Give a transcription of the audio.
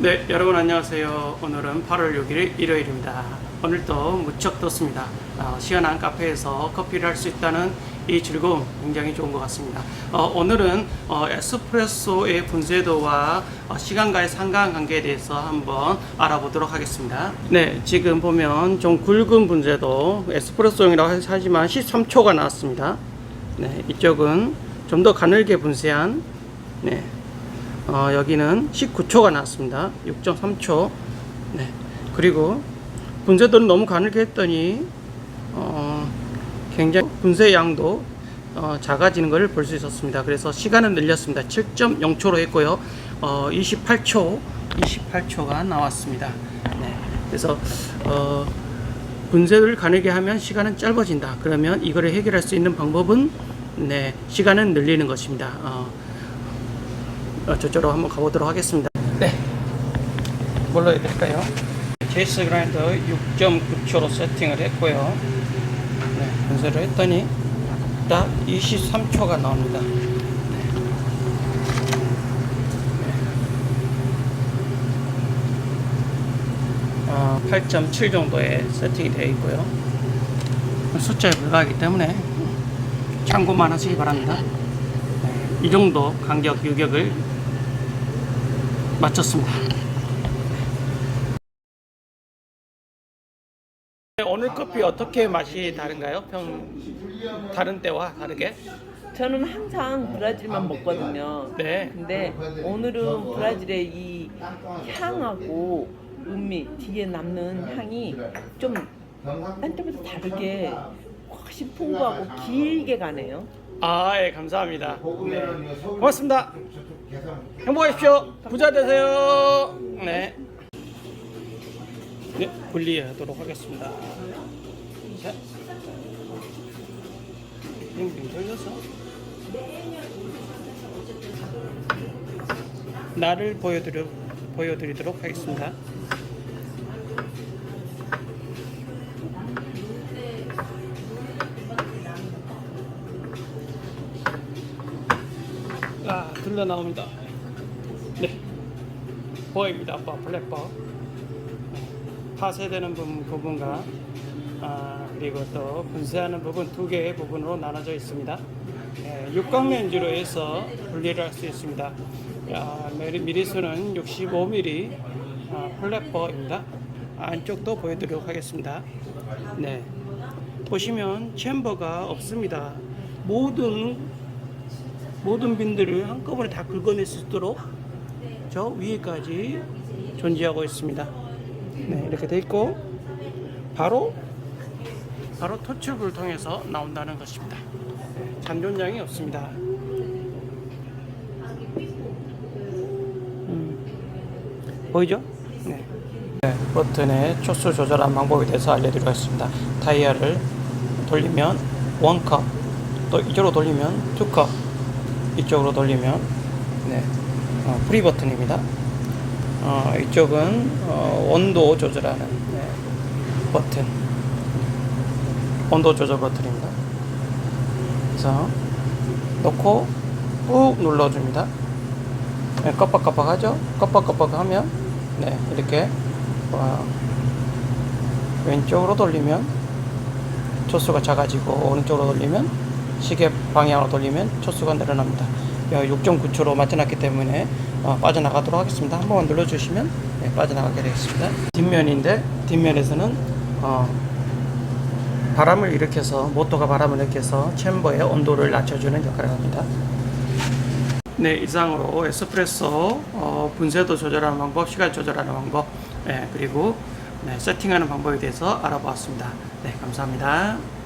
네, 여러분 안녕하세요. 오늘은 8월 6일 일요일입니다. 오늘도 무척 덥습니다. 어, 시원한 카페에서 커피를 할 수 있다는 이 즐거움 굉장히 좋은 것 같습니다. 어, 오늘은 어, 에스프레소의 분쇄도와 어, 시간과의 상관관계에 대해서 한번 알아보도록 하겠습니다. 네, 지금 보면 좀 굵은 분쇄도 에스프레소용이라고 하지만 13초가 나왔습니다. 네, 이쪽은 좀 더 가늘게 분쇄한 네, 어, 여기는 19초가 나왔습니다. 6.3초. 네. 그리고 분쇄도는 너무 가늘게 했더니 어, 굉장히 분쇄 양도 어, 작아지는 것을 볼 수 있었습니다. 그래서 시간은 늘렸습니다. 7.0초로 했고요. 어, 28초, 28초가 나왔습니다. 네. 그래서 어, 분쇄를 가늘게 하면 시간은 짧아진다. 그러면 이거를 해결할 수 있는 방법은 네, 시간은 늘리는 것입니다. 어, 어, 저쪽으로 한번 가보도록 하겠습니다. 네. 뭘로 해야 될까요? 제이스 그라인더 6.9초로 세팅을 했고요. 네, 분쇄를 했더니 딱 23초가 나옵니다. 네. 어, 8.7 정도의 세팅이 되어 있고요. 숫자에 불과하기 때문에 참고만 하시기 바랍니다. 네, 이 정도 간격 유격을 마쳤습니다. 오늘 커피 어떻게 맛이 다른가요? 평 다른 때와 다르게? 저는 항상 브라질만 먹거든요. 네. 근데 오늘은 브라질의 이 향하고 음미 뒤에 남는 향이 좀딴 때보다 다르게 훨씬 풍부하고 길게 가네요. 아, 예, 감사합니다. 네. 고맙습니다. 행복하십시오. 부자 되세요. 네. 네, 분리하도록 하겠습니다. 자. 빙빙 돌려서. 나를 보여드려, 보여드리도록 하겠습니다. 아, 들려 나옵니다. 네. 버입니다. 버, 블랙버. 파쇄되는 부분, 부분과 아, 그리고 또 분쇄하는 부분 두 개의 부분으로 나눠져 있습니다. 예, 육각 렌즈로 해서 분리를 할 수 있습니다. 아, 미리- 미리수는 65mm 아, 플랫버입니다. 안쪽도 보여드리도록 하겠습니다. 네. 보시면 챔버가 없습니다. 모든 모든 빈들을 한꺼번에 다 긁어낼 수 있도록 저 위에까지 존재하고 있습니다. 네, 이렇게 돼 있고 바로 바로 토출부를 통해서 나온다는 것입니다. 잔존량이 없습니다. 음, 보이죠? 네. 네, 버튼의 초수 조절한 방법에 대해서 알려드리겠습니다. 다이얼을 돌리면 원컵, 또 이쪽으로 돌리면 투컵, 이쪽으로 돌리면 네, 어, 프리 버튼입니다. 어, 이쪽은 어, 온도 조절하는 네, 버튼, 온도 조절 버튼입니다. 그래서 놓고 꾹 눌러줍니다. 네, 깜빡깜빡하죠? 깜빡깜빡하면 네, 이렇게 어, 왼쪽으로 돌리면 초수가 작아지고 오른쪽으로 돌리면 시계 방향으로 돌리면 초수가 늘어납니다. 6.9초로 맞춰놨기 때문에 어, 빠져나가도록 하겠습니다. 한 번만 눌러주시면 네, 빠져나가게 되겠습니다. 뒷면인데 뒷면에서는 어, 바람을 일으켜서 모터가 바람을 일으켜서 챔버의 온도를 낮춰주는 역할을 합니다. 네, 이상으로 에스프레소 어, 분쇄도 조절하는 방법, 시간 조절하는 방법, 네, 그리고 네, 세팅하는 방법에 대해서 알아보았습니다. 네, 감사합니다.